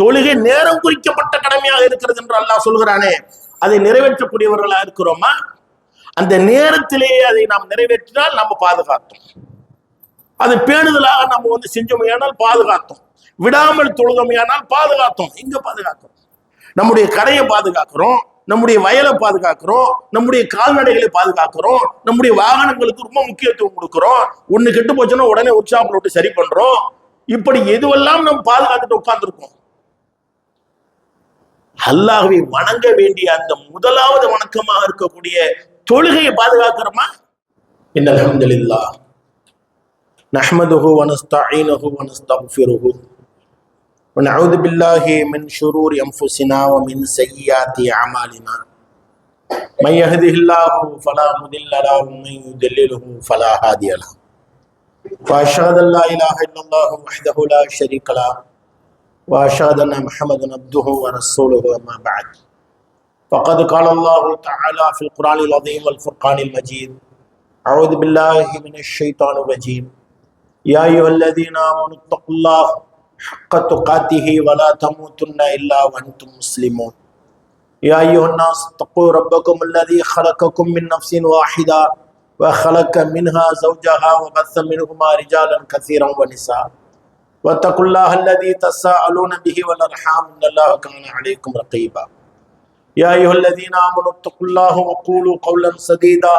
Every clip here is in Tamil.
தொழுகை நேரம் குறிக்கப்பட்ட கடமையாக இருக்கிறது என்று அல்லாஹ் சொல்கிறானே. அதை நிறைவேற்றக்கூடியவர்களா இருக்கிறோமா? அந்த நேரத்திலேயே அதை நாம் நிறைவேற்றினால் நம்ம பாதுகாத்தோம். அது பேணுதலாக நம்ம வந்து செஞ்சோமையானால் பாதுகாத்தோம். விடாமல் தொழுதமையானால் பாதுகாத்தோம். இங்க பாதுகாக்கிறோம்? நம்முடைய கரையை பாதுகாக்கிறோம். நம்முடைய வயலை பாதுகாக்கிறோம். நம்முடைய கால்நடைகளை பாதுகாக்கிறோம். நம்முடைய வாகனங்களுக்கு ரொம்ப முக்கியத்துவம் கொடுக்கிறோம். ஒன்று கெட்டு போச்சுன்னா உடனே உற்சாகம் விட்டு சரி பண்றோம். இப்படி எதுவெல்லாம் நம்ம பாதுகாத்துட்டு உட்கார்ந்துருக்கோம்? அல்லாஹுவை வணங்க வேண்டிய அந்த முதலாவது வணக்கமாக இருக்கக்கூடிய தொழுகையை பாதுகாக்கிறோமா இந்த அலமதுல்லா نحمده ونستعينه ونستغفره ونعوذ بالله من شرور أنفسنا ومن سيئات أعمالنا من يهده الله فلا مضل له ومن يضلله فلا هادي له وأشهد أن لا إله إلا الله وحده لا شريك له وأشهد أن محمدا عبده ورسوله أما بعد. فقد قال الله تعالى في القرآن العظيم والفرقان المجيد أعوذ بالله من الشيطان الرجيم. يا أيها الذين آمنوا اتقوا الله حق تقاته ولا تموتن إلا وأنتم مسلمون. يا أيها الناس اتقوا ربكم الذي خلقكم من نفس واحدة وخلق منها زوجها وبث منهما رجالا كثيرا ونساء. واتقوا الله الذي تساءلون به والأرحام إن الله كان عليكم رقيبا. يا أيها الذين آمنوا اتقوا الله وقولوا قولا سديدا.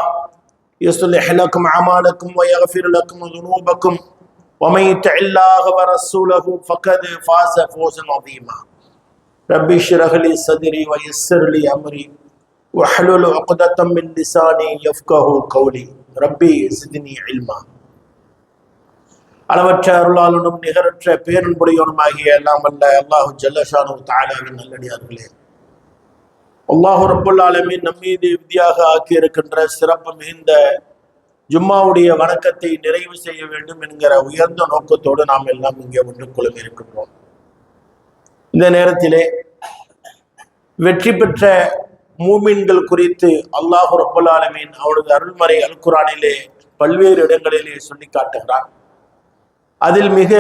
يصلح لكم أعمالكم ويغفر لكم ذنوبكم. ومن يطع الله ورسوله فقد فاز فوزا عظيما. ربي اشرح لي صدري ويسر لي أمري. واحلل عقدة من لساني يفقه قولي. ربي زدني علما. அளவற்ற அருளாளனும் நிகரற்ற பேரன்புடையவனுமாகிய எல்லாம் அல்ல அல்லாஹு ஜல்லஷானு தாலாவின் நல்லடியார்களே. அல்லாஹு ரப்புல் ஆலமீன் நம்மீது விதியாக ஆக்கி இருக்கின்ற சிறப்பு மிகுந்த ஜும்மாவுடைய வணக்கத்தை நிறைவு செய்ய வேண்டும் என்கிற உயர்ந்த நோக்கத்தோடு நாம் எல்லாம் இங்கே ஒன்று குழுமி இருக்கின்றோம். இந்த நேரத்திலே வெற்றி பெற்ற மூமின்கள் குறித்து அல்லாஹு ரப்புல் ஆலமீன் அவனது அருள்மறை அல் குரானிலே பல்வேறு இடங்களிலே சொல்லி காட்டுகிறான். அதில் மிக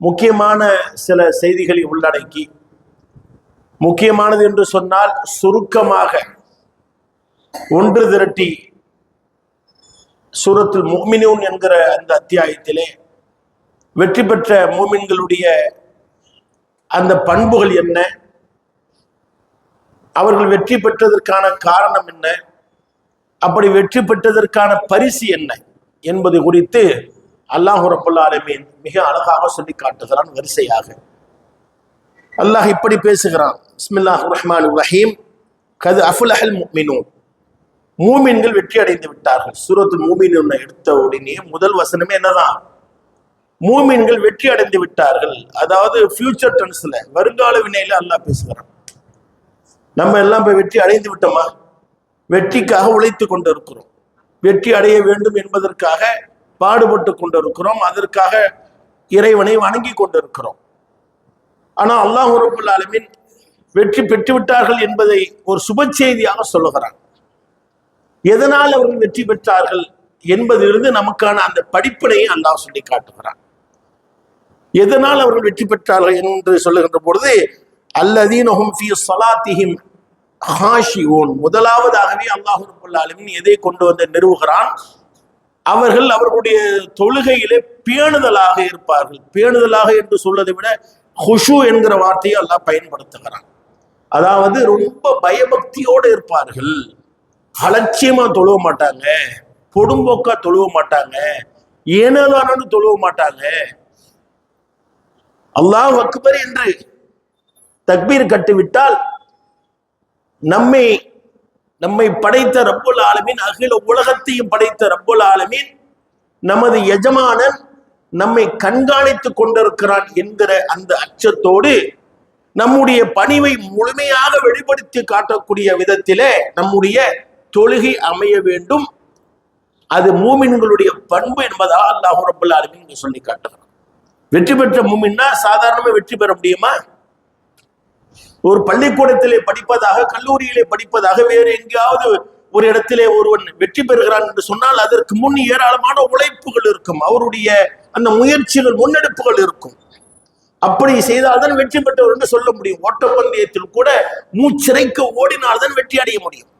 முக்கியமான சில செய்திகளை உள்ளடக்கி முக்கியமானது என்று சொன்னால் சுருக்கமாக ஒன்று திரட்டி சூரத்தில் மோமினூன் என்கிற அந்த அத்தியாயத்திலே வெற்றி பெற்ற மூமின்களுடைய அந்த பண்புகள் என்ன? அவர்கள் வெற்றி பெற்றதற்கான காரணம் என்ன? அப்படி வெற்றி பெற்றதற்கான பரிசு என்ன? என்பது குறித்து அல்லாஹு ரபுல்லா மிக அழகாக சொல்லி காட்டுகிறான் வரிசையாக. அல்லாஹ் இப்படி பேசுகிறான். பிஸ்மில்லாஹ் ரஹ்மான் ரஹீம். கது அஃபுலஹல் முஃமினூன். மூமின்கள் வெற்றி அடைந்து விட்டார்கள். சூரத்து மூமின் எடுத்த உடனே முதல் வசனமே என்னதான்? மூமின்கள் வெற்றி அடைந்து விட்டார்கள். அதாவது ஃபியூச்சர் டென்ஸ்ல வருங்கால வினையில அல்லாஹ் பேசுகிறான். நம்ம எல்லாம் இப்ப வெற்றி அடைந்து விட்டோமா? வெற்றிக்காக உழைத்து கொண்டிருக்கிறோம். வெற்றி அடைய வேண்டும் என்பதற்காக பாடுபட்டு கொண்டிருக்கிறோம். அதற்காக இறைவனை வணங்கி கொண்டிருக்கிறோம். ஆனா அல்லாஹ் ரபுல் ஆலமீன் வெற்றி பெற்று விட்டார்கள் என்பதை ஒரு சுப செய்தியாக சொல்லுகிறான். எதனால் அவர்கள் வெற்றி பெற்றார்கள் என்பதிலிருந்து நமக்கான அந்த படிப்பினையை அல்லாஹ் சொல்லி காட்டுகிறான். எதனால் அவர்கள் வெற்றி பெற்றார்கள் என்று சொல்லுகின்ற பொழுது அல்லதீனஹும் ஃபீ ஸலாத்திஹிம் ஹாஷிஊன். முதலாவதாகவே அல்லாஹ் ரப்பல் எதை கொண்டு வந்து நிறுவுகிறான்? அவர்கள் அவர்களுடைய தொழுகையிலே பேணுதலாக இருப்பார்கள். பேணுதலாக என்று சொல்வதை விட ஹுஷு என்கிற வார்த்தையை எல்லாம் பயன்படுத்துகிறான். அதாவது ரொம்ப பயபக்தியோடு இருப்பார்கள். அலட்சியமா தொழுவ மாட்டாங்க. பொடும்போக்கா தொழுவ மாட்டாங்க. ஏனதானு தொழுவ மாட்டாங்க. அல்லாஹ் அக்பர் என்று தக்பீர் கட்டிவிட்டால் நம்மை நம்மை படைத்த ரப்புல் ஆலமீன் அகில உலகத்தையும் படைத்த ரப்புல் ஆலமீன் நமது எஜமானன் நம்மை கண்காணித்துக் கொண்டிருக்கிறான் என்கிற அந்த அச்சத்தோடு நம்முடைய பணிவை முழுமையாக வெளிப்படுத்தி காட்டக்கூடிய விதத்திலே நம்முடைய தொழுகை அமைய வேண்டும். அது மூமின்களுடைய பண்பு என்பதாக அல்லாஹ் ரபுல் ஆலமீன் சொல்லி காட்டுகிறான். வெற்றி பெற்ற மூமின்னா சாதாரணமாக வெற்றி பெற முடியுமா? ஒரு பள்ளிக்கூடத்திலே படிப்பதாக கல்லூரியிலே படிப்பதாக வேறு எங்கேயாவது ஒரு இடத்திலே ஒருவன் வெற்றி பெறுகிறான் என்று சொன்னால் அதற்கு முன் ஏராளமான உழைப்புகள் இருக்கும். அவருடைய அந்த முயற்சிகள் முன்னெடுப்புகள் இருக்கும். அப்படி செய்தால்தான் வெற்றி பெற்றவர் என்று சொல்ல முடியும். ஓட்டப்பந்தயத்தில் கூட மூச்சிறைக்க ஓடினால்தான் வெற்றி அடைய முடியும்.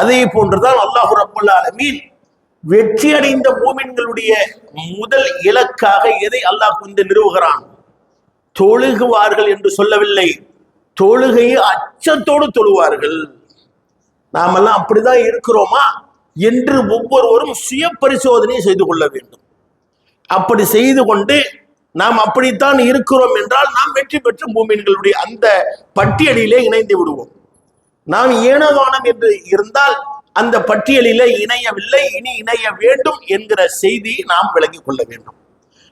அதே போன்றுதான் அல்லாஹு ரப்புல் ஆலமீன் வெற்றி அடைந்த மூமின்களுடைய முதல் இலக்காக எதை அல்லாஹ் வந்து நிறுவுகிறான்? தொழுகுவார்கள் என்று சொல்லவில்லை. தொழுகையை அச்சத்தோடு தொழுவார்கள். நாமெல்லாம் அப்படிதான் இருக்கிறோமா? என்று ஒவ்வொருவரும் சுய பரிசோதனை செய்து கொள்ள வேண்டும். அப்படி செய்து கொண்டு நாம் அப்படித்தான் இருக்கிறோம் என்றால் நாம் வெற்றி பெற்ற பூமியின்களுடைய அந்த பட்டியலிலே இணைந்து விடுவோம். நாம் ஏனவானம் என்று இருந்தால் அந்த பட்டியலிலே இணையவில்லை இனி இணைய வேண்டும் என்கிற செய்தியை நாம் விளங்கிக் கொள்ள வேண்டும்.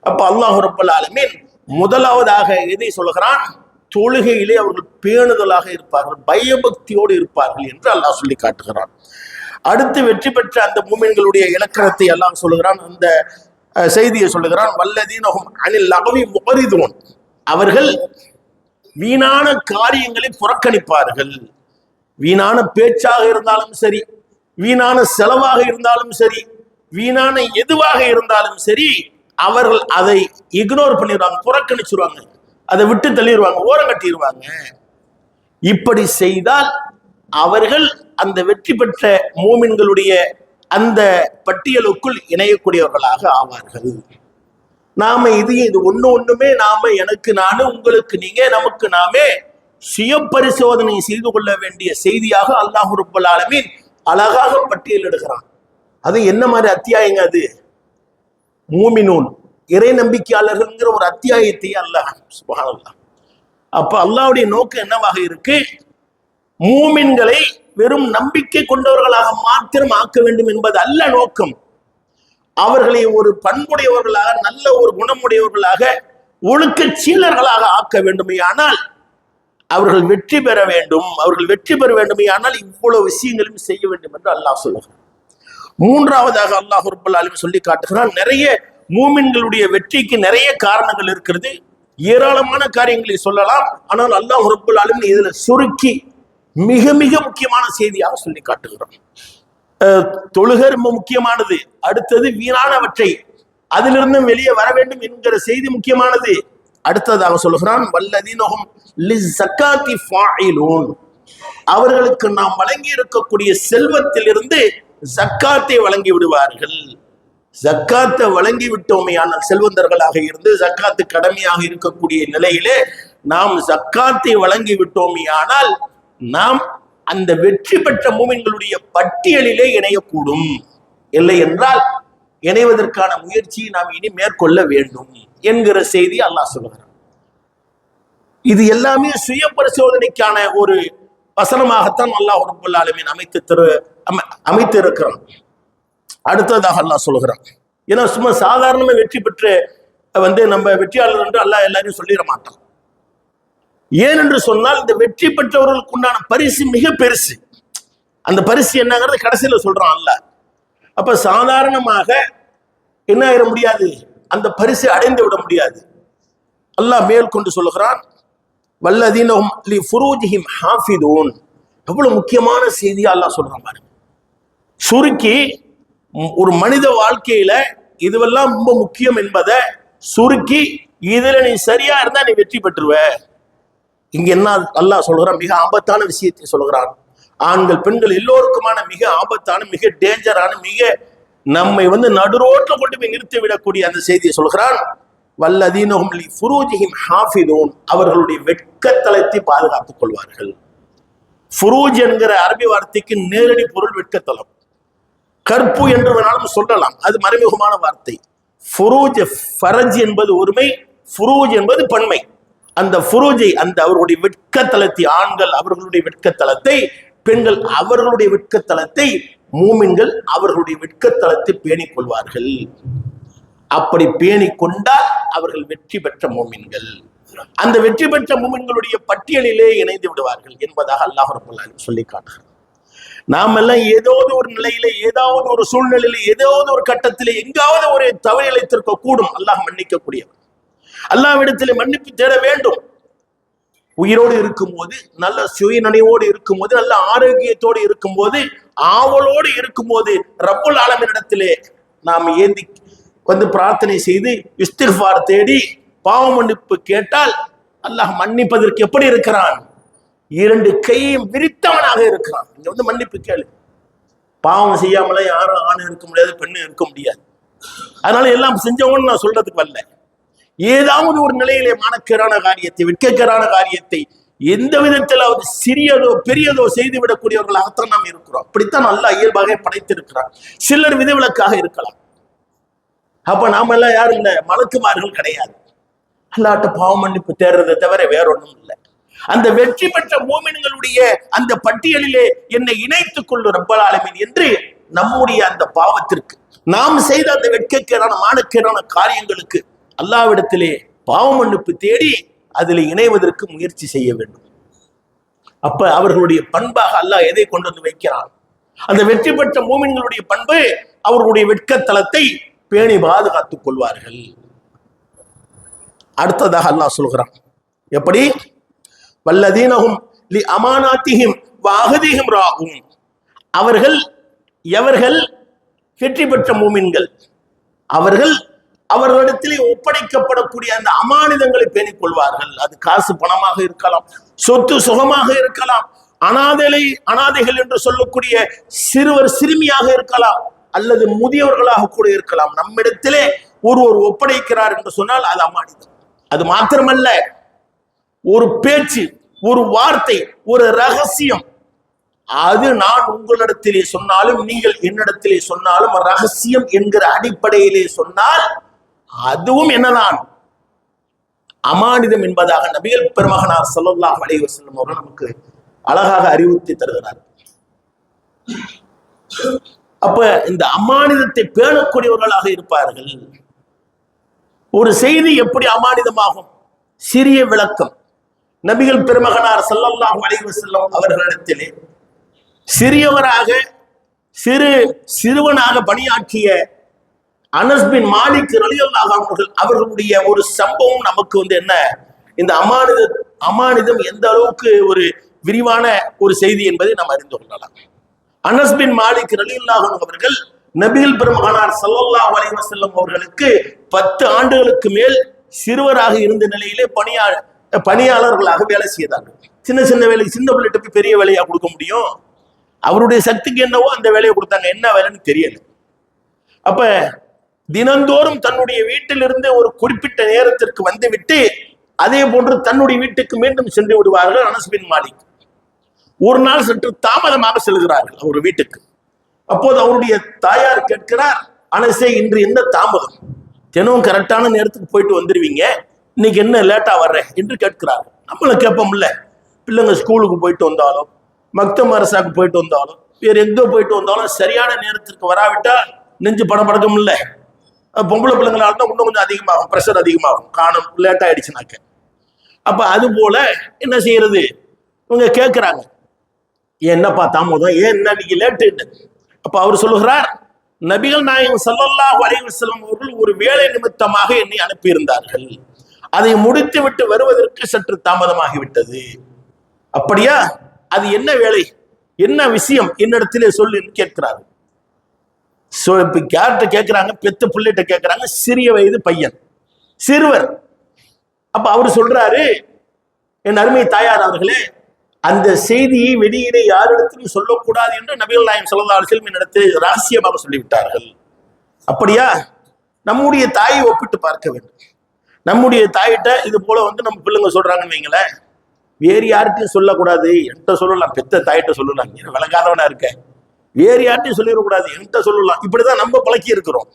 அப்ப அல்லாஹ் ரப்பல் ஆலமின் முதலாவதாக எதை சொல்கிறான்? தொழுகையிலே அவர்கள் பேணுதலாக இருப்பார்கள் பயபக்தியோடு இருப்பார்கள் என்று அல்லாஹ் சொல்லி காட்டுகிறான். அடுத்து வெற்றி பெற்ற அந்த மூமின்களுடைய இலக்கணத்தை எல்லாம் சொல்லுகிறான் அந்த செய்தியை சொல்லுகிறான் வல்லதீனகும் அனில் அகவி முகரிதோன். அவர்கள் வீணான காரியங்களை புறக்கணிப்பார்கள். வீணான பேச்சாக இருந்தாலும் சரி வீணான செலவாக இருந்தாலும் சரி வீணான எதுவாக இருந்தாலும் சரி அவர்கள் அதை இக்னோர் பண்ணிடுவாங்க புறக்கணிச்சிருவாங்க. அதை விட்டு தள்ளிடுவாங்க ஓரம் கட்டிடுவாங்க இப்படி செய்தால் அவர்கள் அந்த வெற்றி பெற்ற மூமின்களுடைய அந்த பட்டியலுக்குள் இணையக்கூடியவர்களாக ஆவார்கள். நாம இது இது ஒண்ணு ஒண்ணுமே நாம எனக்கு நானு உங்களுக்கு நீங்க நமக்கு நாமே சுய பரிசோதனை செய்து கொள்ள வேண்டிய செய்தியாக அல்லாஹ் ரப்பல் ஆலமீன் அழகாக பட்டியலிடுகிறான். அது என்ன மாதிரி அத்தியாயங்க அது? மூமினூன். இறை நம்பிக்கையாளர்கள்ங்கிற ஒரு அத்தியாயத்தை அல்லாஹ் சுபஹானல்லாஹ் அப்ப அல்லாவுடைய நோக்கம் என்னவாக இருக்கு? மூமின்களை வெறும் நம்பிக்கை கொண்டவர்களாக மாத்திரம் ஆக்க வேண்டும் என்பது அல்ல நோக்கம். அவர்களை ஒரு பண்புடையவர்களாக நல்ல ஒரு குணமுடையவர்களாக ஒழுக்க சீலர்களாக ஆக்க வேண்டுமே ஆனால் அவர்கள் வெற்றி பெற வேண்டும். அவர்கள் வெற்றி பெற வேண்டுமே ஆனால் இவ்வளவு விஷயங்களும் செய்ய வேண்டும் என்று அல்லாஹ் சொல்லுகிறான். மூன்றாவதாக அல்லாஹ் ரப்பல் சொல்லி காட்டுகிறான். நிறைய மூமின்களுடைய வெற்றிக்கு நிறைய காரணங்கள் இருக்கிறது. ஏராளமான காரியங்களை சொல்லலாம். ஆனால் அல்லாஹ் ரப்புல் ஆலமீன் இதுல சுருக்கி மிக மிக முக்கியமான செய்தியாக சொல்லி காட்டுகிறோம் அஹ், தொழுகை ரொம்ப முக்கியமானது. அடுத்தது வீணானவற்றை அதிலிருந்து வெளியே வர வேண்டும் என்கிற செய்தி முக்கியமானது. அடுத்ததாக சொல்லுகிறான் வல்லதீனகம் லிசக்காத்தி ஃபாயிலூன். அவர்களுக்கு நாம் வழங்கி இருக்கக்கூடிய செல்வத்திலிருந்து ஜக்காத்தை வழங்கி விடுவார்கள். ஜக்காத்தை வழங்கி விட்டோமையானால் செல்வந்தர்களாக இருந்து ஜக்காத்து கடமையாக இருக்கக்கூடிய நிலையிலே நாம் ஜக்காத்தை வழங்கி விட்டோமையானால் நாம் அந்த வெற்றி பெற்ற மூமின்களுடைய பட்டியலிலே இணையக்கூடும். இல்லை என்றால் இணைவதற்கான முயற்சியை நாம் இனி மேற்கொள்ள வேண்டும் என்கிற செய்தி அல்லாஹ் சொல்லுகிறான். இது எல்லாமே சுய பரிசோதனைக்கான ஒரு வசனமாகத்தான் அல்லாஹ் ரப்பல் ஆலமீன் அமைத்து திரு அம- அமைத்து இருக்கிறான் அடுத்ததாக அல்லாஹ் சொல்லுகிறான். ஏன்னா சும்மா சாதாரணமாக வெற்றி பெற்று வந்து நம்ம வெற்றியாளர் என்று அல்லாஹ் எல்லாரையும் சொல்லிட மாட்டான். ஏன் என்று சொன்னால் இந்த வெற்றி பெற்றவர்களுக்கு உண்டான பரிசு மிக பெருசு. அந்த பரிசு என்னங்கிறது கடைசியில் சொல்றான் அல்ல அப்ப சாதாரணமாக என்ன ஆயிட முடியாது? அந்த பரிசை அடைந்து விட முடியாது. அல்லாஹ் மேல் கொண்டு சொல்லுகிறான் வல்லதீனஹும் லி ஃபுரூஜிஹிம் ஹாஃபிதூன். எவ்வளவு முக்கியமான செய்தியா அல்லாஹ் சொல்றான் பாருங்க. சுருக்கி ஒரு மனித வாழ்க்கையில இதுவெல்லாம் ரொம்ப முக்கியம் என்பதை சுருக்கி இதுல நீ சரியா இருந்தா நீ வெற்றி பெற்றுருவ இங்க என்ன அல்லாஹ் சொல்கிறான் மிக ஆபத்தான விஷயத்தை சொல்கிறான் ஆண்கள் பெண்கள் எல்லோருக்குமான மிக ஆபத்தான மிக டேஞ்சரான மிக நம்மை வந்து நடுரோட்டில் கொண்டு போய் நிறுத்தி விடக்கூடிய அந்த செய்தியை சொல்கிறான். வல்லதீனஹும் லி ஃபுரூஜிஹிம் ஹாஃபிதூன். அவர்களுடைய வெட்கத்தலத்தை பாதுகாத்துக் கொள்வார்கள். ஃபுரூஜ் என்கிற அரபி வார்த்தைக்கு நேரடி பொருள் வெட்கத்தலம். கற்பு என்று வேணாலும் சொல்லலாம். அது மறைமுகமான வார்த்தை. ஃபுரூஜ் ஃபரஜ் என்பது ஒருமை ஃபுரூஜ் என்பது பன்மை. அந்த ஃபுரூஜை அந்த அவர்களுடைய வெட்கத்தலத்தை ஆண்கள் அவர்களுடைய வெட்கத்தலத்தை பெண்கள் அவர்களுடைய வெட்கத்தலத்தை மூமின்கள் அவர்களுடைய வெட்கத்தலத்தை பேணிக் கொள்வார்கள். அப்படி பேணிக் கொண்டால் அவர்கள் வெற்றி பெற்ற மூமின்கள். அந்த வெற்றி பெற்ற மூமின்களுடைய பட்டியலிலே இணைந்து விடுவார்கள் என்பதாக அல்லாஹ் சொல்லி காட்டுகிறார் நாம் எல்லாம் ஏதாவது ஒரு நிலையில ஏதாவது ஒரு சூழ்நிலையில ஏதாவது ஒரு கட்டத்தில் எங்காவது ஒரு தவறு இழைத்திருக்க கூடும். அல்லாஹ் மன்னிக்கக்கூடியவர் அல்லாவிடத்திலே மன்னிப்பு தேட வேண்டும். உயிரோடு இருக்கும்போது நல்ல சுயநினைவோடு இருக்கும்போது நல்ல ஆரோக்கியத்தோடு இருக்கும்போது ஆவலோடு இருக்கும்போது ரப்புல் ஆலமினிடத்திலே நாம் ஏந்தி வந்து பிரார்த்தனை செய்து இஸ்திஃபார் தேடி பாவ மன்னிப்பு கேட்டால் அல்லாஹ் மன்னிப்பதற்கு எப்படி இருக்கிறான்? இரண்டு கையையும் விரித்தவனாக இருக்கிறான். இங்க வந்து மன்னிப்பு கேளு. பாவம் செய்யாமல யாரும் ஆணும் இருக்க முடியாது பெண்ணும் இருக்க முடியாது. அதனால எல்லாம் செஞ்சவன்னு நான் சொல்றதுக்கு வரல. ஏதாவது ஒரு நிலையிலே மானக்கேறான காரியத்தை வெட்கக்கேறான காரியத்தை எந்த விதத்திலாவது சிறியதோ பெரியதோ செய்து விடக்கூடியவர்களாகத்தான் நாம் இருக்கிறோம். அப்படித்தான் நல்ல இயல்பாக படைத்திருக்கிறார் சிலர் விதிவிலக்காக இருக்கலாம். அப்ப நாம எல்லாம் யாரும் இல்லை மலக்குமார்கள் கிடையாது. அல்லாட்ட பாவ மன்னிப்பு தேடுறதை தவிர வேற ஒண்ணும் இல்லை. அந்த வெற்றி பெற்ற மோமின்களுடைய அந்த பட்டியலிலே என்னை இணைத்துக் கொள்ளும் ரப்பலாலமின் என்று நம்முடைய அந்த பாவத்திற்கு. நாம் செய்த அந்த வெட்கக்கேடான மானக்கேடான காரியங்களுக்கு அல்லாவிடத்திலே பாவம் மன்னிப்பு தேடி அதில் இணைவதற்கு முயற்சி செய்ய வேண்டும். அப்ப அவர்களுடைய பண்பாக அல்லாஹ் எதை கொண்டு வந்து வைக்கிறான்? அந்த வெற்றி பெற்ற மூமின்களுடைய பண்பு அவர்களுடைய வெட்கத்தலத்தை பேணி பாதுகாத்துக் கொள்வார்கள். அடுத்ததாக அல்லாஹ் சொல்கிறான். எப்படி? வல்லதீனகும் லி அமானாத்திகிம் வாகதிஹிம் ராகும் அவர்கள் எவர்கள் வெற்றி பெற்ற மூமின்கள்? அவர்கள் அவர்களிடத்திலே ஒப்படைக்கப்படக்கூடிய அந்த அமானிதங்களை பேணிக் கொள்வார்கள். அது காசு பணமாக இருக்கலாம் சொத்து சுகமாக இருக்கலாம் அனாதைகளை அனாதைகள் என்று சொல்லக்கூடிய சிறுவர் சிறுமியாக இருக்கலாம் அல்லது முதியவர்களாக கூட இருக்கலாம். நம்மிடத்திலே ஒருவர் ஒப்படைக்கிறார் என்று சொன்னால் அது அமானிதம். அது மாத்திரமல்ல ஒரு பேச்சு ஒரு வார்த்தை ஒரு ரகசியம். அது நான் உங்களிடத்திலே சொன்னாலும் நீங்கள் என்னிடத்திலே சொன்னாலும் ரகசியம் என்கிற அடிப்படையிலே சொன்னால் அதுவும் என்னதான்? அமானிதம் என்பதாக நபிகள் பெருமகனார் சொல்லல்லா அலைஹி செல்லும் அவர்கள் நமக்கு அழகாக அறிவுறுத்தி தருகிறார். அப்ப இந்த அமானிதத்தை பேணக்கூடியவர்களாக இருப்பார்கள். ஒரு செய்தி எப்படி அமானிதமாகும்? சிறிய விளக்கம். நபிகள் பெருமகனார் ஸல்லல்லாஹு அலைஹி வஸல்லம் அவர்களிடத்திலே சிறியவராக சிறு சிறுவனாக பணியாற்றிய அனஸ்பின் மாலிக் ரலியல்லாஹு அவர்கள் அவர்களுடைய ஒரு சம்பவம் நமக்கு வந்து என்ன? இந்த அமானித அமானிதம் எந்த அளவுக்கு ஒரு விரிவான ஒரு செய்தி என்பதை நாம் அறிந்து கொள்ளலாம். அனஸ்பின் மாலிக் ரலியல்லாஹு அவர்கள் நபிகள் பெருமகனார் ஸல்லல்லாஹு அலைஹி அவர்களுக்கு பத்து ஆண்டுகளுக்கு மேல் சிறுவராக இருந்த நிலையிலே பணியா பணியாளர்களாக வேலை செய்தார்கள். சின்ன சின்ன வேலை சின்ன பிள்ளைகிட்ட போய் பெரிய வேலையா கொடுக்க முடியும்? அவருடைய சக்திக்கு என்னவோ அந்த வேலையை கொடுத்தாங்க. என்ன வேலைன்னு தெரியல. அப்ப தினந்தோறும் தன்னுடைய வீட்டிலிருந்து ஒரு குறிப்பிட்ட நேரத்திற்கு வந்துவிட்டு அதே போன்று தன்னுடைய வீட்டுக்கு மீண்டும் சென்று விடுவார்கள் அனசுபின் மாலிக். ஒரு நாள் சற்று தாமதமாக செல்கிறார்கள் அவர் வீட்டுக்கு. அப்போது அவருடைய தாயார் கேட்கிறார் அனசே இன்று என்ன தாமதம்? தினமும் கரெக்டான நேரத்துக்கு போயிட்டு வந்துருவீங்க. இன்னைக்கு என்ன லேட்டாக வர்ற? என்று கேட்கிறார். நம்மள கேட்போம்ல. பிள்ளைங்க ஸ்கூலுக்கு போயிட்டு வந்தாலும் மக்த மரசாக்கு போயிட்டு வந்தாலும் வேறு எங்கே போயிட்டு வந்தாலும் சரியான நேரத்திற்கு வராவிட்டால் நெஞ்சு படம் படக்கம் இல்லை பொம்பளை பிள்ளைங்களா தான் இன்னும் கொஞ்சம் அதிகமாகும் ப்ரெஷர் அதிகமாகும். காணும் லேட் ஆகிடுச்சுனாக்க அப்போ அது போல் என்ன செய்யறது? இவங்க கேட்குறாங்க. என்னப்பா தாமதம்? ஏன் என்ன நீங்க லேட்டு அப்போ அவர் சொல்லுகிறார் நபிகள் நாயகம் செல்லல்லா வரைவு செல்லும் அவர்கள் ஒரு வேலை நிமித்தமாக என்னை அனுப்பியிருந்தார்கள். அதை முடித்து விட்டு வருவதற்கு சற்று தாமதமாகிவிட்டது. அப்படியா? அது என்ன வேலை? என்ன விஷயம்? என்னிடத்திலே சொல்லு கேட்கிறாரு சோ இப்ப யார்கிட்ட கேட்கிறாங்க? பெத்த பிள்ளைகிட்ட கேட்கிறாங்க. சிறிய வயது பையன். சிறுவர். அப்ப அவர் சொல்றாரு என் அருமை தாயார் அவர்களே அந்த செய்தியை வெளியிலே யாரிடத்திலும் சொல்லக்கூடாது என்று நபிகள் நாயம் ஸல்லல்லாஹு அலைஹி வஸல்லம் என்னிடத்தில் ரகசியமாக சொல்லிவிட்டார்கள். அப்படியா? நம்முடைய தாயை ஒப்பிட்டு பார்க்க வேண்டும். நம்முடைய தாயிட்ட இது போல வந்து நம்ம பிள்ளைங்க சொல்றாங்கன்னு வைங்களேன். வேறு யார்கிட்டயும் சொல்லக்கூடாது. என்கிட்ட சொல்லலாம். பெத்த தாயிட்ட சொல்லலாம். நீ விளங்காதவனா இருக்க. வேறு யார்ட்டையும் சொல்லிடக்கூடாது. என்கிட்ட சொல்லலாம். இப்படிதான் நம்ம பழக்கி இருக்கிறோம்.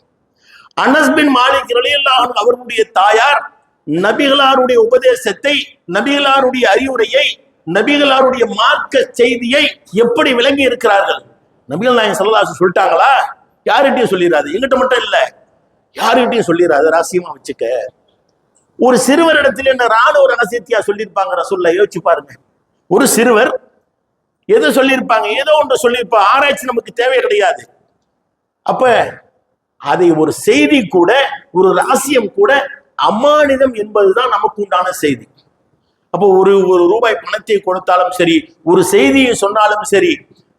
அனஸ்பின் மாலிக் ரலியல்லாஹு அவர்களுடைய தாயார் நபிகளாருடைய உபதேசத்தை நபிகளாருடைய அறிவுரையை நபிகளாருடைய மார்க்க செய்தியை எப்படி விளங்கி இருக்கிறார்கள்? நபிகள் நாயன் ஸல்லல்லாஹு சொல்லிட்டாங்களா? யார்கிட்டயும் சொல்லிடாது. எங்கிட்ட மட்டும் இல்லை. யாருகிட்டயும் சொல்லிடாது. ரகசியமா வச்சுக்க. ஒரு சிறுவரிடத்தில் என்ன ராணுவ ரகசியத்தியா சொல்லியிருப்பாங்க ரசூல்ல யோசிச்சு பாருங்க. ஒரு சிறுவர் எது சொல்லியிருப்பாங்க? ஏதோ ஒன்று சொல்லியிருப்பாங்க ஆராய்ச்சி நமக்கு தேவை கிடையாது. அப்ப அதை ஒரு செய்தி கூட ஒரு ரகசியம் கூட அமானிதம் என்பதுதான் நமக்கு உண்டான செய்தி. அப்போ ஒரு ஒரு ரூபாய் பணத்தை கொடுத்தாலும் சரி ஒரு செய்தியை சொன்னாலும் சரி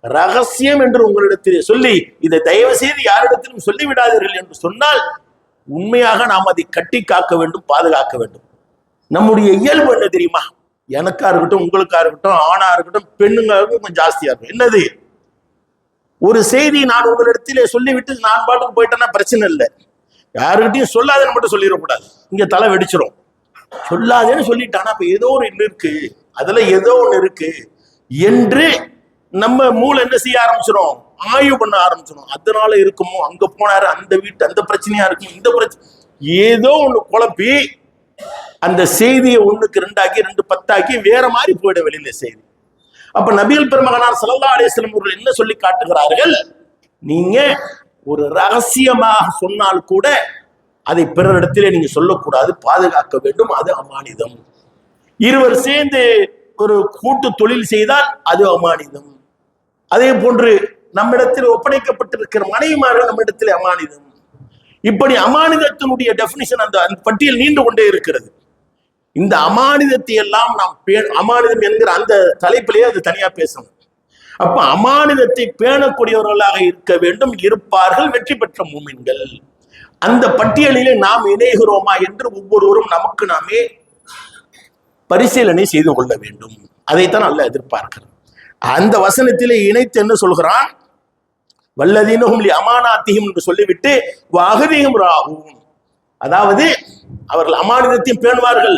ரகசியம் என்று உங்களிடத்திலே சொல்லி இதை தயவு செய்து யாரிடத்திலும் சொல்லிவிடாதீர்கள் என்று சொன்னால் உண்மையாக நாம் அதை கட்டி காக்க வேண்டும் பாதுகாக்க வேண்டும். நம்முடைய இயல்பு என்ன தெரியுமா? எனக்கா இருக்கட்டும் உங்களுக்கா இருக்கட்டும் ஆணா இருக்கட்டும் பெண்ணுங்க கொஞ்சம் ஜாஸ்தியா இருக்கும். என்னது? ஒரு செய்தி நான் உங்களிடத்திலே சொல்லிவிட்டு நான் பாட்டுக்கு போயிட்டேன்னா பிரச்சனை இல்லை. யாருக்கிட்டையும் சொல்லாதேன்னு மட்டும் சொல்லிடக்கூடாது. இங்க தலை வெடிச்சிடும் சொல்லாதேன்னு சொல்லிட்டானா அப்ப ஏதோ ஒரு இன்னும் இருக்கு. அதுல ஏதோ ஒன்று இருக்கு. என்று நம்ம மூளை என்ன செய்ய ஆரம்பிச்சிடும் ஆய்வு பண்ண ஆரம்பிச்சிடும் அதனால இருக்குமோ? அங்க போனாரு அந்த வீட்டு அந்த பிரச்சனையா இருக்கும்? இந்த பிரச்சனை ஏதோ ஒண்ணு குழப்பி அந்த செய்தியை ஒண்ணுக்கு ரெண்டாக்கி ரெண்டு பத்தாக்கி வேற மாதிரி போயிட வெளியில செய்தி. அப்ப நபிகள் பெருமகனார் சல்லா அலிஸ்லம் அவர்கள் என்ன சொல்லி காட்டுகிறார்கள்? நீங்க ஒரு ரகசியமாக சொன்னால் கூட அதை பிறரிடத்திலே நீங்க சொல்லக்கூடாது பாதுகாக்க வேண்டும் அது அமானிதம். இருவர் சேர்ந்து ஒரு கூட்டு தொழில் செய்தால் அது அமானிதம். அதே போன்று நம்மிடத்தில் ஒப்படைக்கப்பட்டிருக்கிற மனைவிமார்கள் நம்மிடத்தில் அமானிதம். இப்படி அமானிதத்தினுடைய டெபினிஷன் அந்த அந்த பட்டியல் நீண்டு கொண்டே இருக்கிறது. இந்த அமானிதத்தை எல்லாம் நாம் பே- அமானிதம் என்கிற அந்த தலைப்பிலேயே அது தனியா பேசணும். அப்ப அமானிதத்தை பேணக்கூடியவர்களாக இருக்க வேண்டும் இருப்பார்கள் வெற்றி பெற்ற மூமின்கள். அந்த பட்டியலிலே நாம் இணைகிறோமா என்று ஒவ்வொருவரும் நமக்கு நாமே பரிசீலனை செய்து கொள்ள வேண்டும். அதைத்தான் அல்ல எதிர்பார்க்கிறோம் அந்த வசனத்திலே இணைத்து என்ன சொல்கிறான்? வல்லதீனும் லி என்று சொல்லிவிட்டு அகதியும் ராகும் அதாவது அவர்கள் அமானிதத்தையும் பேணுவார்கள்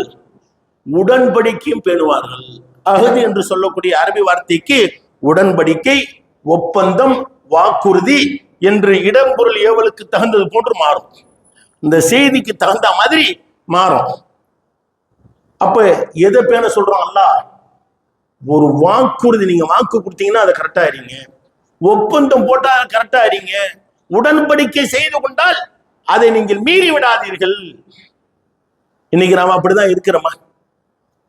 உடன்படிக்கையும் பேணுவார்கள். அகதி என்று சொல்லக்கூடிய அரபி வார்த்தைக்கு உடன்படிக்கை ஒப்பந்தம் வாக்குறுதி என்று இடம்பொருள் ஏவலுக்கு தகுந்தது போன்று மாறும். இந்த செய்திக்கு தகுந்த மாதிரி மாறும். அப்ப எதை பேண சொல்றோம் அல்ல ஒரு வாக்குறுதி நீங்க வாக்கு கொடுத்தீங்கன்னா அதை கரெக்டா இருங்க ஒப்பந்தம் போட்டா கரெக்டா இருங்க உடன்படிக்கை செய்து கொண்டால் அதை நீங்கள் மீறி விடாதீர்கள். இன்னைக்கு நாம அப்படிதான் இருக்கிறோமா?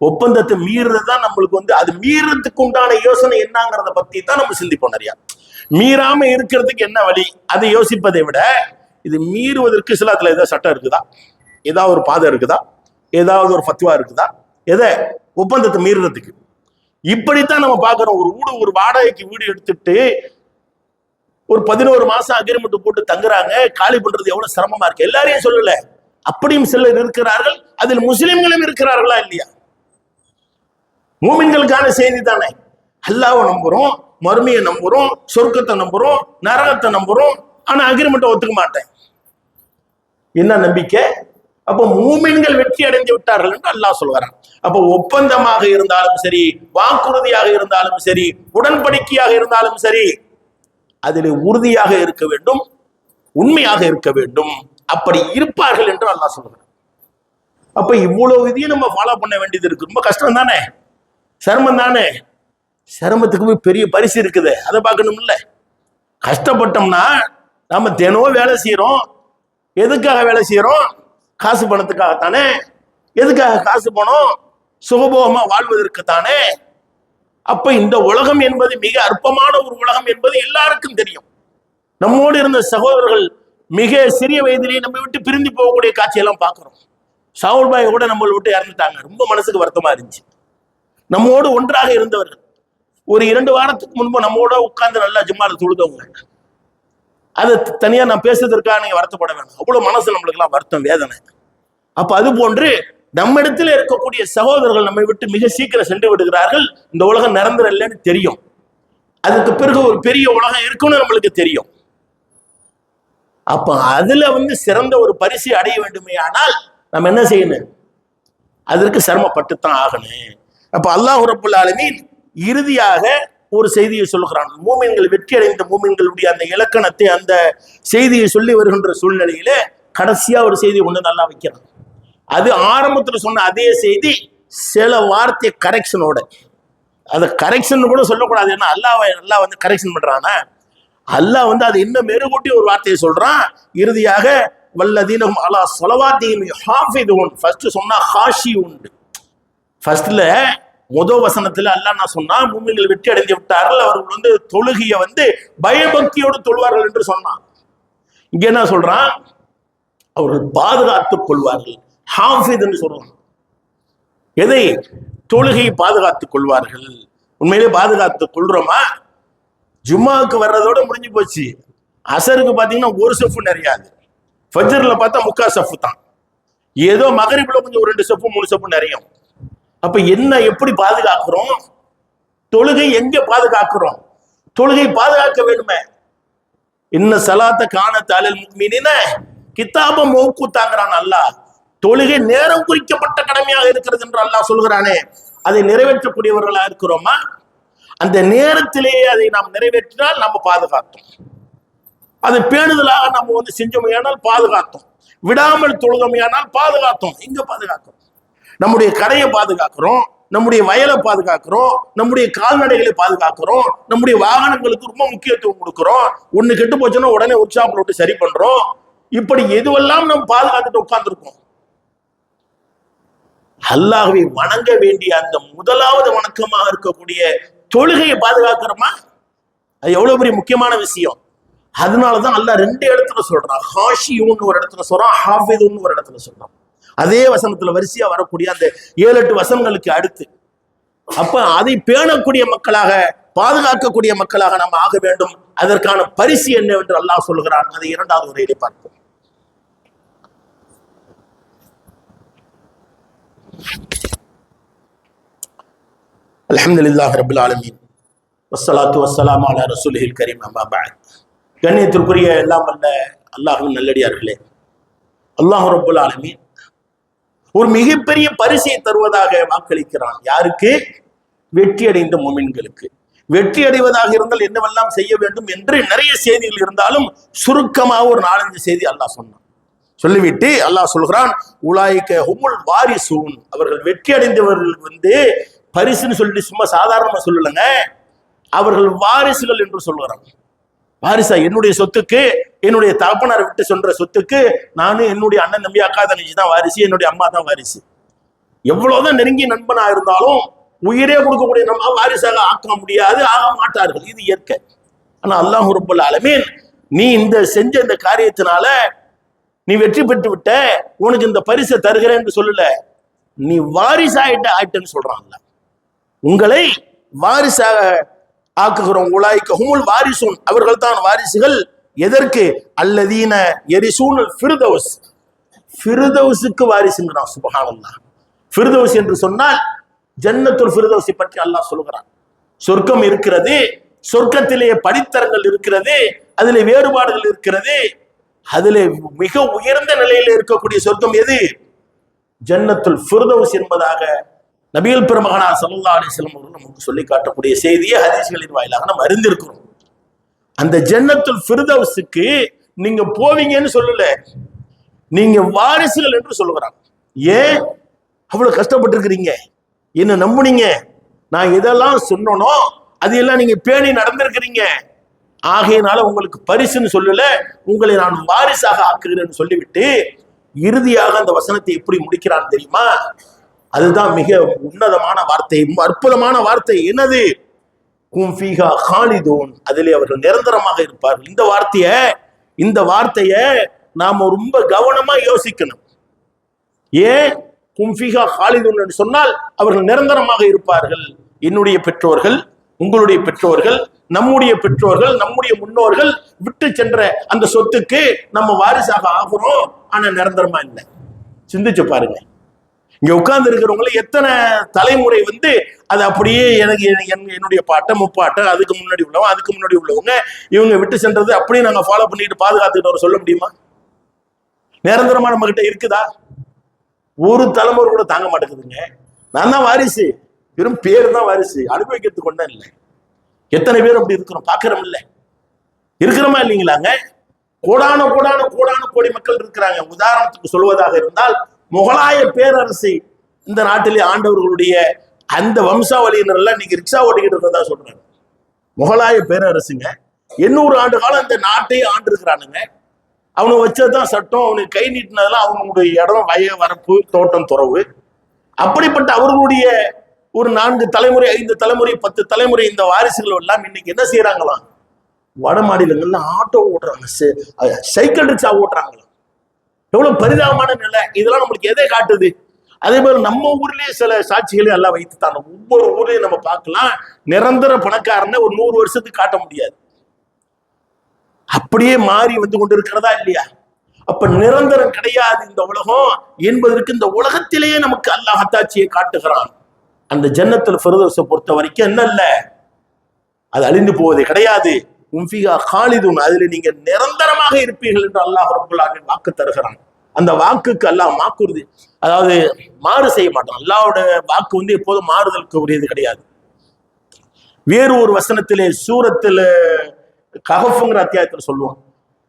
ஒப்பந்தத்தை மீறுறது தான் நம்மளுக்கு வந்து அது மீறதுக்கு உண்டான யோசனை என்னங்கிறத பத்தி தான் நம்ம சிந்திப்போம் நிறையா. மீறாம இருக்கிறதுக்கு என்ன வழி? அதை யோசிப்பதை விட இது மீறுவதற்கு சில அதுல ஏதாவது சட்டம் இருக்குதா? ஏதாவது ஒரு பாதை இருக்குதா? ஏதாவது ஒரு ஃபத்வா இருக்குதா? எதை? ஒப்பந்தத்தை மீறுறதுக்கு. இப்படித்தான் நம்ம பார்க்குறோம் ஒரு வீடு ஒரு வாடகைக்கு வீடு எடுத்துட்டு ஒரு பதினோரு மாசம் அக்ரிமெண்ட் போட்டு தங்குறாங்க. காலி பண்றது எவ்வளவு சிரமமா இருக்கு? எல்லாரையும் சொல்லல. அப்படியும் சிலர் இருக்கிறார்கள். அதில் முஸ்லிம்களும் இருக்கிறார்களா இல்லையா? மூமின்களுக்கான செய்தி தானே. அல்லாவை நம்புறோம் மருமையை நம்புறோம் சொர்க்கத்தை நம்புறோம் நரகத்தை நம்புறோம். ஆனா அக்ரிமெண்ட்டை ஒத்துக்க மாட்டேன். என்ன நம்பிக்கை? அப்போ மூமின்கள் வெற்றி அடைந்து விட்டார்கள் என்று அல்லாஹ் சொல்கிறான் அப்போ ஒப்பந்தமாக இருந்தாலும் சரி வாக்குறுதியாக இருந்தாலும் சரி உடன்படிக்கையாக இருந்தாலும் சரி அதில் உறுதியாக இருக்க வேண்டும் உண்மையாக இருக்க வேண்டும். அப்படி இருப்பார்கள் என்று அல்லாஹ் சொல்கிறான். அப்ப இவ்வளவு விதியை நம்ம ஃபாலோ பண்ண வேண்டியது இருக்கு. ரொம்ப கஷ்டம் தானே? சிரமம் தானே? சிரமத்துக்கு போய் பெரிய பரிசு இருக்குது. அதை பார்க்கணும்ல. கஷ்டப்பட்டோம்னா நம்ம தினமும் வேலை செய்யறோம் எதுக்காக வேலை செய்யறோம் காசு பணத்துக்காகத்தானே? எதுக்காக காசு பணம்? சுகபோகமா வாழ்வதற்கு தானே அப்ப இந்த உலகம் என்பது மிக அற்பமான ஒரு உலகம் என்பது எல்லாருக்கும் தெரியும். நம்மோடு இருந்த சகோதரர்கள் மிக சிறிய வயதிலேயே நம்ம விட்டு பிரிந்து போகக்கூடிய காட்சியெல்லாம் பார்க்குறோம். சாவுல் பாய் கூட நம்மளை விட்டு இறந்துட்டாங்க. ரொம்ப மனசுக்கு வருத்தமா இருந்துச்சு. நம்மோடு ஒன்றாக இருந்தவர்கள். ஒரு இரண்டு வாரத்துக்கு முன்பு நம்மோட உட்கார்ந்து நல்லா ஜிம்மால தொழுதவங்க. அது தனியா நான் பேசுறதுக்காக நீங்க வருத்தப்பட வேண்டாம் அவ்வளவு மனசு நம்மளுக்கெல்லாம் வருத்தம் வேதனை. அப்ப அது போன்று நம்மிடத்தில் இருக்கக்கூடிய சகோதரர்கள் நம்மை விட்டு மிக சீக்கிரம் சென்று விடுகிறார்கள். இந்த உலகம் நிரந்தரம் இல்லைன்னு தெரியும். அதுக்கு பிறகு ஒரு பெரிய உலகம் இருக்குன்னு நம்மளுக்கு தெரியும். அப்ப அதுல வந்து சிறந்த ஒரு பரிசு அடைய வேண்டுமே ஆனால் நம்ம என்ன செய்யணும்? அதற்கு சிரமப்பட்டுத்தான் ஆகணும். அப்ப அல்லாஹ் ரப்புல் ஆலமீன் இறுதியாக ஒரு செய்தியை சொல்கிறான் மூமின்கள் வெற்றி அடைந்த மூமின்களுடைய அந்த இலக்கணத்தை அந்த செய்தியை சொல்லி வருகின்ற சூழ்நிலையில கடைசியா ஒரு செய்தி ஒண்ணு நல்லா வைக்கிறான். அது ஆரம்பத்தில் சொன்ன அதே செய்தி சில வார்த்தை கரெக்ஷனோட அதை கரெக்ஷன் கூட சொல்லக்கூடாது. ஏன்னா அல்லாஹ் அல்லாஹ் வந்து கரெக்ஷன் பண்ணுறானா அல்லாஹ் வந்து அதை இன்னும் மெருகூட்டி ஒரு வார்த்தையை சொல்கிறான் இறுதியாக வல்லதீனஹும் அலா சொலவாத்தீன் உண் ஃபர்ஸ்ட் சொன்னால் ஹாஷி உண்டு ஃபர்ஸ்ட்ல முத வசனத்துல அல்லாஹ் நான் சொன்னா பூமிகள் வெற்றி அடைந்து விட்டார்கள். அவர்கள் வந்து தொழுகைய வந்து பயபக்தியோடு தொழுவார்கள் என்று சொன்னான். இங்க என்ன சொல்றான்? அவர்கள் பாதுகாத்துக் கொள்வார்கள். ஹாஃபித் என்று எதை? தொழுகையை பாதுகாத்துக் கொள்வார்கள். உண்மையிலே பாதுகாத்துக் கொள்றோமா? ஜும்மாவுக்கு வர்றதோட முடிஞ்சு போச்சு. அசருக்கு பார்த்தீங்கன்னா ஒரு செஃப் நிறையாது. ஃபஜரில் பார்த்தா முக்கா சஃப்பு தான். ஏதோ மகரிப்புல கொஞ்சம் ஒரு ரெண்டு சப்பு மூணு சப்பு நிறையும். அப்ப என்ன எப்படி பாதுகாக்கிறோம்? தொழுகை எங்க பாதுகாக்கிறோம்? தொழுகை பாதுகாக்க வேண்டுமே. இன்ன சலாத்த காண தாலில் கித்தாபம் கித்தாப மௌக்கூத்தாங்கிறான் அல்லாஹ். தொழுகை நேரம் குறிக்கப்பட்ட கடமையாக இருக்கிறது என்று அல்லாஹ் சொல்கிறானே. அதை நிறைவேற்றக்கூடியவர்களா இருக்கிறோமா? அந்த நேரத்திலேயே அதை நாம் நிறைவேற்றினால் நம்ம பாதுகாத்தோம். அதை பேணுதலாக நம்ம வந்து செஞ்சோமையானால் பாதுகாத்தோம். விடாமல் தொழுதமையானால் பாதுகாத்தோம். இங்க பாதுகாக்கிறோம். நம்முடைய கடையை பாதுகாக்கிறோம். நம்முடைய வயலை பாதுகாக்கிறோம். நம்முடைய கால்நடைகளை பாதுகாக்கிறோம். நம்முடைய வாகனங்களுக்கு ரொம்ப முக்கியத்துவம் கொடுக்கிறோம். ஒன்று கெட்டு போச்சுன்னா உடனே ஒர்க் ஷாப்ல சரி பண்றோம். இப்படி எதுவெல்லாம் நம்ம பாதுகாத்துட்டு உட்கார்ந்துருக்கோம்? அல்லாஹுவை வணங்க வேண்டிய அந்த முதலாவது வணக்கமாக இருக்கக்கூடிய தொழுகையை பாதுகாக்கிறோமா? அது எவ்வளவு பெரிய முக்கியமான விஷயம். அதனாலதான் அல்லாஹ் ரெண்டு இடத்துல சொல்றான். ஹாஷியூன்னு ஒரு இடத்துல சொல்றான் ஹாஃபிதுன்னு ஒரு இடத்துல சொல்றான். அதே வசனத்துல வரிசையா வரக்கூடிய அந்த ஏழு எட்டு வசனங்களுக்கு அடுத்து. அப்ப அதை பேணக்கூடிய மக்களாக பாதுகாக்கக்கூடிய மக்களாக நாம் ஆக வேண்டும். அதற்கான பரிசு என்னவென்று அல்லாஹ் சொல்கிறான். அதை இரண்டாவது உரையிலே பார்ப்போம். அலமதுல்லாஹ் ரபுல் ஆலமீன். வசலாத்து வசலாம் அலா ரசூலில் கரீம் அம்மா கண்ணியத்திற்குரிய எல்லாம் வல்ல அல்லாஹும் நல்லடியார்களே. அல்லாஹ் ரபுல் ஆலமீன் ஒரு மிகப்பெரிய பரிசை தருவதாக வாக்களிக்கிறான். யாருக்கு? வெற்றி அடைந்த மொமின்களுக்கு. வெற்றி அடைவதாக இருந்தால் என்னவெல்லாம் செய்ய வேண்டும் என்று நிறைய செய்திகள் இருந்தாலும் சுருக்கமாக ஒரு நாலஞ்சு செய்தி அல்லாஹ் சொன்னான். சொல்லிவிட்டு அல்லாஹ் சொல்கிறான் உலாய்க்க ஹுமுல் வாரிசூன். அவர்கள் வெற்றி அடைந்தவர்களுக்கு வந்து பரிசுன்னு சொல்லிட்டு சும்மா சாதாரணமாக சொல்லலைங்க. அவர்கள் வாரிசுகள் என்று சொல்கிறான் வாரிசா என்னுடைய சொத்துக்கு என்னுடைய தகப்பனார் விட்டு சொல்ற சொத்துக்கு நானும் என்னுடைய அண்ணன் தம்பி அக்கா தங்கச்சி தான் வாரிசு என்னுடைய அம்மா தான் வாரிசு. எவ்வளவுதான் நெருங்கிய நண்பனா இருந்தாலும் உயிரே கொடுக்கக்கூடிய நம்ம வாரிசாக ஆக்க முடியாது ஆக மாட்டார்கள். இது இயற்கை. ஆனா அல்லாஹ் ரப்பல் ஆலமீன் நீ இந்த செஞ்ச இந்த காரியத்தினால நீ வெற்றி பெற்று விட்ட உனக்கு இந்த பரிசை தருகிறேன்னு சொல்லல. நீ வாரிசாயிட்ட ஆயிட்டன்னு சொல்றாங்கல்ல. உங்களை வாரிசாக ஆக்குகிறோம் உலாய்க்க ஹுமுல் வாரிசூன். அவர்கள் தான் வாரிசுகள். எதற்கு? அல்லதீன எரிசூன் ஃபிர்தௌஸ். ஃபிர்தௌஸுக்கு வாரிசுங்கிறான் சுபகானந்தா ஃபிர்தௌஸ் என்று சொன்னால் ஜன்னத்துல் ஃபிர்தௌஸை பற்றி அல்லாஹ் சொல்கிறான். சொர்க்கம் இருக்கிறது சொர்க்கத்திலேயே படித்தரங்கள் இருக்கிறது அதிலே வேறுபாடுகள் இருக்கிறது அதுல மிக உயர்ந்த நிலையில இருக்கக்கூடிய சொர்க்கம் எது? ஜன்னத்துல் ஃபிர்தவுஸ் என்பதாக நபியல் பெருமகனார் சல்லா அலிஸ்லம் அவர்கள் நமக்கு சொல்லி காட்டக்கூடிய செய்தியை ஹதீஸ்களின் வாயிலாக நம்ம அறிந்திருக்கிறோம். அந்த ஜன்னத்துல் ஃபிர்தவுஸுக்கு நீங்க போவீங்கன்னு சொல்லல. நீங்க வாரிசுகள் என்று சொல்லுகிறாங்க ஏன்? அவ்வளவு கஷ்டப்பட்டிருக்கிறீங்க. என்ன நம்புனீங்க? நான் எதெல்லாம் சொன்னனோ அதையெல்லாம் நீங்க பேணி நடந்திருக்கிறீங்க. ஆகையினால உங்களுக்கு பரிசுன்னு சொல்லல உங்களை நான் வாரிசாக ஆக்குகிறேன்னு சொல்லிவிட்டு இறுதியாக அந்த வசனத்தை எப்படி முடிக்கிறான் தெரியுமா? அதுதான் மிக உன்னதமான வார்த்தை அற்புதமான வார்த்தை. என்னது? கும்ஃபீகா ஹாலிதோன். அதிலே அவர்கள் நிரந்தரமாக இருப்பார்கள். இந்த வார்த்தைய இந்த வார்த்தைய நாம ரொம்ப கவனமா யோசிக்கணும். ஏன்? கும்ஃபிகா ஹாலிதோன் என்று சொன்னால் அவர்கள் நிரந்தரமாக இருப்பார்கள். என்னுடைய பெற்றோர்கள் உங்களுடைய பெற்றோர்கள் நம்முடைய பெற்றோர்கள் நம்முடைய முன்னோர்கள் விட்டு சென்ற அந்த சொத்துக்கு நம்ம வாரிசாக ஆகிறோம். ஆனா நிரந்தரமா இல்லை. சிந்திச்சு பாருங்க. இங்க உட்கார்ந்து இருக்கிறவங்கள எத்தனை தலைமுறை வந்து அது அப்படியே எனக்கு என்- என்னுடைய பாட்டை முப்பாட்டை அதுக்கு முன்னாடி உள்ளவங்க அதுக்கு முன்னாடி உள்ளவங்க இவங்க விட்டு சென்றது அப்படியே நாங்க ஃபாலோ பண்ணிட்டு பாதுகாத்துக்கிட்டு வர சொல்ல முடியுமா? நிரந்தரமா நம்ம கிட்ட இருக்குதா? ஒரு தலைமுறை கூட தாங்க மாட்டேங்குதுங்க. நான் தான் வாரிசு. வெறும் பேர் தான் வாரிசு. அனுபவிக்கிறதுக்கு ஒன்றும் இல்லை. எத்தனை பேர் அப்படி இருக்கிறோம்? பார்க்கறோம் இல்லை. இருக்கிறோமா இல்லைங்களாங்க கோடான கோடான கோடான கோடி மக்கள் இருக்கிறாங்க. உதாரணத்துக்கு சொல்வதாக இருந்தால் முகலாய பேரரசு இந்த நாட்டிலே ஆண்டவர்களுடைய அந்த வம்சாவளியினர் எல்லாம் இன்னைக்கு ரிக்ஷா ஓட்டிக்கிட்டு இருக்கிறதா சொல்றாங்க. முகலாய பேரரசுங்க எண்ணூறு ஆண்டு காலம் அந்த நாட்டையே ஆண்டு இருக்கிறானுங்க அவனை வச்சதுதான் சட்டம். அவனுக்கு கை நீட்டினதெல்லாம் அவனுடைய இடம் வய வரப்பு தோட்டம் துறவு. அப்படிப்பட்ட அவர்களுடைய ஒரு நான்கு தலைமுறை ஐந்து தலைமுறை பத்து தலைமுறை இந்த வாரிசுகள் எல்லாம் இன்னைக்கு என்ன செய்யறாங்களாம் வட மாநிலங்கள்ல ஆட்டோ ஓட்டுறாங்க. சைக்கிள் ரிக்ஷா ஓட்டுறாங்களாம் எவ்வளவு பரிதாபமான நிலை. இதெல்லாம் நம்மளுக்கு எதை காட்டுது? அதே மாதிரி நம்ம ஊர்லயே சில சாட்சிகளை எல்லாம் வைத்து ஒவ்வொரு ஊர்லயும் நம்ம பார்க்கலாம். நிரந்தர பணக்காரனை ஒரு நூறு வருஷத்துக்கு காட்ட முடியாது. அப்படியே மாறி வந்து கொண்டு இருக்கிறதா இல்லையா? அப்ப நிரந்தரம் கிடையாது இந்த உலகம் என்பதற்கு இந்த உலகத்திலேயே நமக்கு அல்லாஹ் அத்தாட்சியை காட்டுகிறான். அந்த ஜன்னத்தில் ஃபிரதோஸை பொறுத்த வரைக்கும் என்ன இல்லை? அது அழிந்து போவதே கிடையாது. உம்ஃபிகா காலிதுன். அதில் நீங்க நிரந்தரமாக இருப்பீர்கள் என்று அல்லாஹ் ரபுல்லாவின் வாக்கு தருகிறான். அந்த வாக்குக்கு அல்லாஹ் மாக்குறுது. அதாவது மாறு செய்ய மாட்டான். அல்லாவோட வாக்கு வந்து எப்போதும் மாறுதலுக்கு உரியது கிடையாது. வேறு ஒரு வசனத்திலே சூரத்துல கஹஃப்ங்கிற அத்தியாயத்தில் சொல்லுவோம்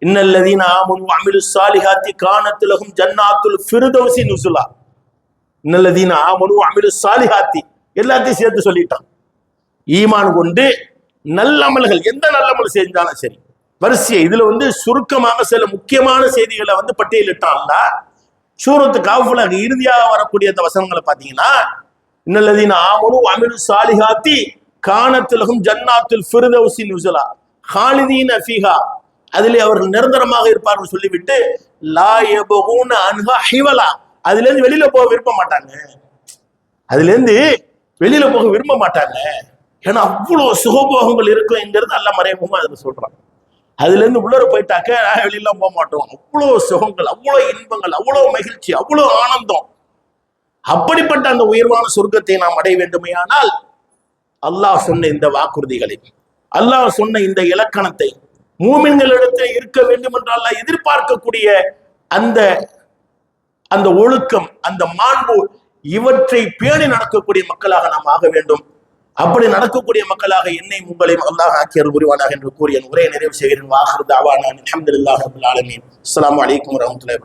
இன்னல்லதீன ஆமுன் அமிலு சாலிஹாத்தி கானத்துலகும் ஜன்னாத்துல் ஃபிர்தௌசி நுசுலா. இன்னல்லதீன ஆமனு அமிலு சாலிஹாத்தி எல்லாத்தையும் சேர்த்து சொல்லிட்டான். ஈமான் கொண்டு நல்லமல்கள் எந்த நல்லமல் செஞ்சாலும் சரி வரிசையை இதுல வந்து சுருக்கமாக சில முக்கியமான செய்திகளை வந்து பட்டியலிட்டான்ல. சூரத்து காஃபுல இறுதியாக வரக்கூடிய அந்த வசனங்களை பார்த்தீங்கன்னா இன்னல்லதீன ஆமனு அமிலு சாலிஹாத்தி கானத்துலகும் ஜன்னாத்துல் ஃபிர்தௌசி நுசுலா ஹாலிதீன் அஃபிஹா அதிலே அவர்கள் நிரந்தரமாக இருப்பார்கள் சொல்லிவிட்டு லா எபகுன அன்ஹா ஹிவலா அதுல இருந்து வெளியில போக விரும்ப மாட்டாங்க. அதுல இருந்து வெளியில போக விரும்ப மாட்டாங்க. ஏன்னா அவ்வளவு சுகபோகங்கள் இருக்குங்கிறது அல்ல மறைமுகமா அதுல சொல்றான். அதுல இருந்து உள்ளர போயிட்டாக்க வெளியெல்லாம் போக மாட்டோம். அவ்வளவு சுகங்கள் அவ்வளவு இன்பங்கள் அவ்வளவு மகிழ்ச்சி அவ்வளவு ஆனந்தம். அப்படிப்பட்ட அந்த உயர்வான சொர்க்கத்தை நாம் அடைய வேண்டுமையானால் அல்லாஹ் சொன்ன இந்த வாக்குறுதிகளை அல்லாஹ் சொன்ன இந்த இலக்கணத்தை மூமின்களிடத்தில் இருக்க வேண்டும் என்று அல்லாஹ் எதிர்பார்க்கக்கூடிய அந்த அந்த ஒழுக்கம் அந்த மாண்பு இவற்றை பேணி நடக்கக்கூடிய மக்களாக நாம் ஆக வேண்டும். அப்படி நடக்கக்கூடிய மக்களாக என்னை உங்களையும் அல்லாஹ் ஆக்கியர் புரிவானாக என்று கூறிய உரையை நிறைவு செய்கிறேன். வாகர் தாவானா அல்ஹம்துலில்லாஹி ரப்பில் ஆலமீன். அஸ்ஸலாமு அலைக்கும் வரஹ்மத்துல்லாஹி